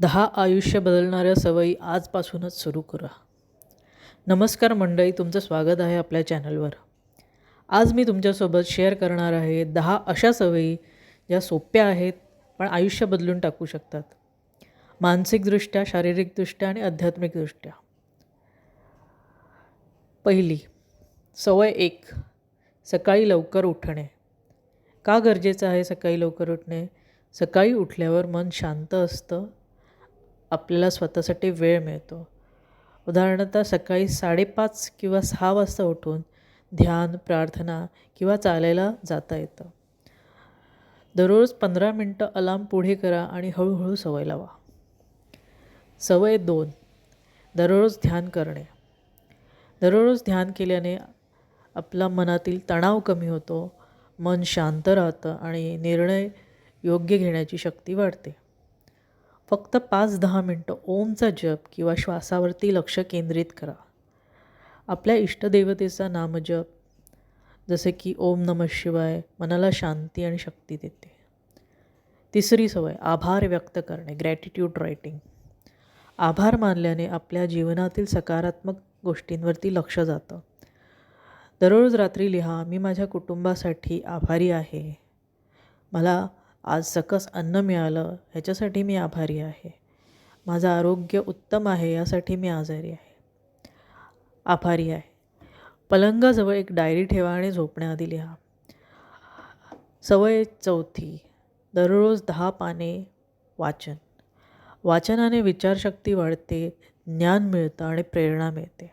दहा आयुष्य बदलणाऱ्या सवयी आजपासूनच सुरू करा. नमस्कार मंडळी तुमचं स्वागत आहे आपल्या चॅनलवर. आज मी तुमच्यासोबत शेअर करणार आहे दहा अशा सवयी ज्या सोप्या आहेत पण आयुष्य बदलून टाकू शकतात. मानसिकदृष्ट्या शारीरिकदृष्ट्या आणि आध्यात्मिकदृष्ट्या. पहिली सवय एक सकाळी लवकर उठणे. का गरजेचं आहे सकाळी लवकर उठणे? सकाळी उठल्यावर मन शांत असतं आपल्याला स्वतःसाठी वेळ मिळतो. उदाहरणतः सकाळी साडेपाच किंवा सहा वाजता उठून ध्यान प्रार्थना किंवा चालायला जाता येतं. दररोज पंधरा मिनटं अलार्म पुढे करा आणि हळूहळू सवय लावा. सवय दोन दररोज ध्यान करणे. दररोज ध्यान केल्याने आपला मनातील तणाव कमी होतो मन शांत राहतं आणि निर्णय योग्य घेण्याची शक्ती वाढते. फक्त पाच दहा मिनटं ओमचा जप किंवा श्वासावरती लक्ष केंद्रित करा. आपल्या इष्टदेवतेचा नामजप जसे की ओम नम शिवाय मनाला शांती आणि शक्ती देते. तिसरी सवय आभार व्यक्त करणे ग्रॅटिट्यूड रायटिंग आभार मानल्याने आपल्या जीवनातील सकारात्मक गोष्टींवरती लक्ष जातं. दररोज रात्री लिहा मी माझ्या कुटुंबासाठी आभारी आहे. मला आज सकस अन्न मिळालं ह्याच्यासाठी मी आभारी आहे. माझं आरोग्य उत्तम आहे यासाठी मी आजारी आहे. आभारी आहे. पलंगाजवळ एक डायरी ठेवा आणि झोपण्याआधी लिहा. सवय चौथी. दररोज दहा पाने वाचन. वाचनाने विचारशक्ती वाढते ज्ञान मिळतं आणि प्रेरणा मिळते.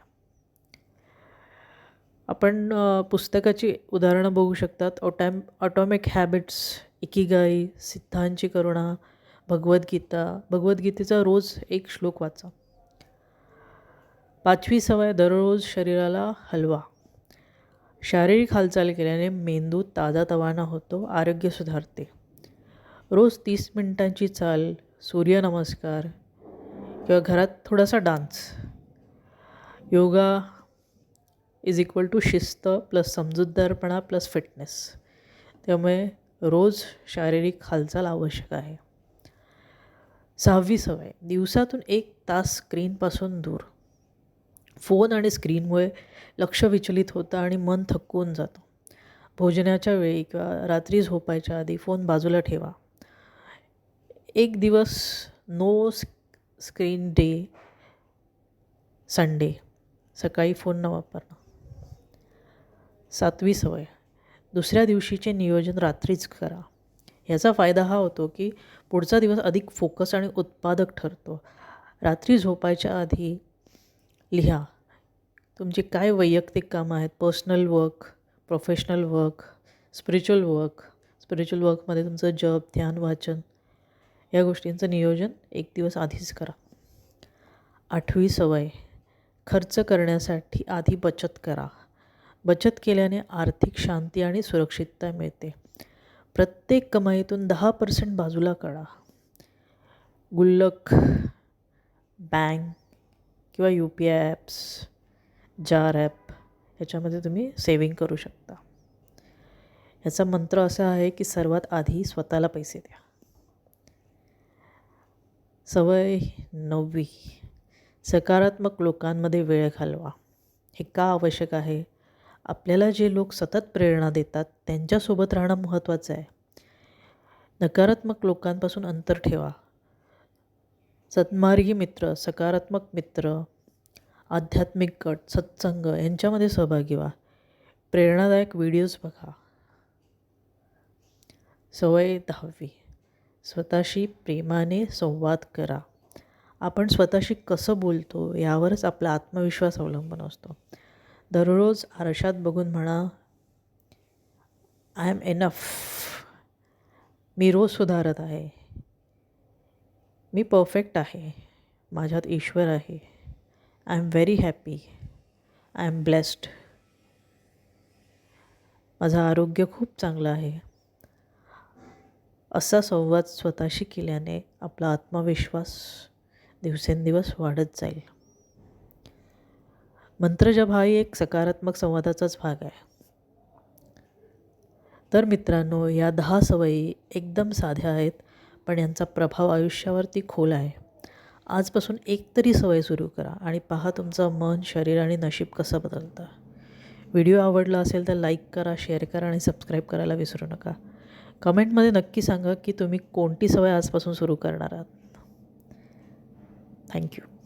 आपण पुस्तकाची उदाहरणं बघू शकतात. ऑटॅम ऑटोमिक हॅबिट्स इकिगाई सिद्धांची करुणा भगवद्गीता भगवद्गीतेचा रोज एक श्लोक वाचा. पाचवी सवय दररोज शरीराला हलवा. शारीरिक हालचाल केल्याने मेंदू ताजा तवाना होतो आरोग्य सुधारते. रोज तीस मिनिटांची चाल सूर्यनमस्कार किंवा घरात थोडासा dance. Yoga is equal to शिस्त प्लस समजूतदारपणा प्लस फिटनेस त्यामुळे रोज शारीरिक हालचाल आवश्यक आहे. सहावी सवय दिवसातून एक तास स्क्रीनपासून दूर. फोन आणि स्क्रीनमुळे लक्ष विचलित होतं आणि मन थकवून जातं. भोजनाच्या वेळी किंवा रात्री झोपायच्या आधी फोन बाजूला ठेवा. एक दिवस नो स्क्रीन डे संडे सकाळी फोन न वापरणं. सातवी सवय दुसऱ्या दिवशीचे नियोजन रात्रीच करा. याचा फायदा हा होतो की पुढचा दिवस अधिक फोकस आणि उत्पादक ठरतो. रात्री झोपायच्या आधी लिहा तुमची काय वैयक्तिक कामं आहेत? Personal work professional work spiritual work spiritual वर्कमध्ये तुमचं जप ध्यान वाचन या गोष्टींचं नियोजन एक दिवस आधीच करा. आठवी सवय खर्च करण्यासाठी आधी बचत करा. बचत केल्याने आर्थिक शांती आणि सुरक्षितता मिळते. प्रत्येक कमाईतून दहा पर्सेंट बाजूला काढा. गुल्लक बँक किंवा U P I apps Jar app ह्याच्यामध्ये तुम्ही सेविंग करू शकता. ह्याचा मंत्र असा आहे की सर्वात आधी स्वतःला पैसे द्या. सवय नववी. सकारात्मक लोकांमध्ये वेळ घालवा. हे का आवश्यक आहे? आपल्याला जे लोक सतत प्रेरणा देतात त्यांच्यासोबत राहणं महत्त्वाचं आहे. नकारात्मक लोकांपासून अंतर ठेवा. सन्मार्गी मित्र सकारात्मक मित्र आध्यात्मिक गट सत्संग यांच्यामध्ये सहभागी व्हा. प्रेरणादायक व्हिडिओज बघा. सवय दहावी. स्वतःशी प्रेमाने संवाद करा. आपण स्वतःशी कसं बोलतो यावरच आपला आत्मविश्वास अवलंबून असतो. दररोज आरशात बघून म्हणा आय एम एनफ. मी रोज सुधारत आहे. मी परफेक्ट आहे. माझ्यात ईश्वर आहे. I am very happy. I am blessed. माझं आरोग्य खूप चांगलं आहे. असा संवाद स्वतःशी केल्याने आपला आत्मविश्वास दिवसेंदिवस वाढत जाईल. मंत्रजप हाही एक सकारात्मक संवादाचाच भाग आहे. तर मित्रांनो या दहा सवयी एकदम साध्या आहेत पण यांचा प्रभाव आयुष्यावरती खोल आहे. आजपासून एक तरी सवय सुरू करा आणि पहा तुमचं मन शरीर आणि नशीब कसं बदलतं. व्हिडिओ आवडला असेल तर लाईक करा शेअर करा आणि सबस्क्राईब करायला विसरू नका. कमेंटमध्ये नक्की सांगा की तुम्ही कोणती सवय आजपासून सुरू करणार आहात. थँक्यू.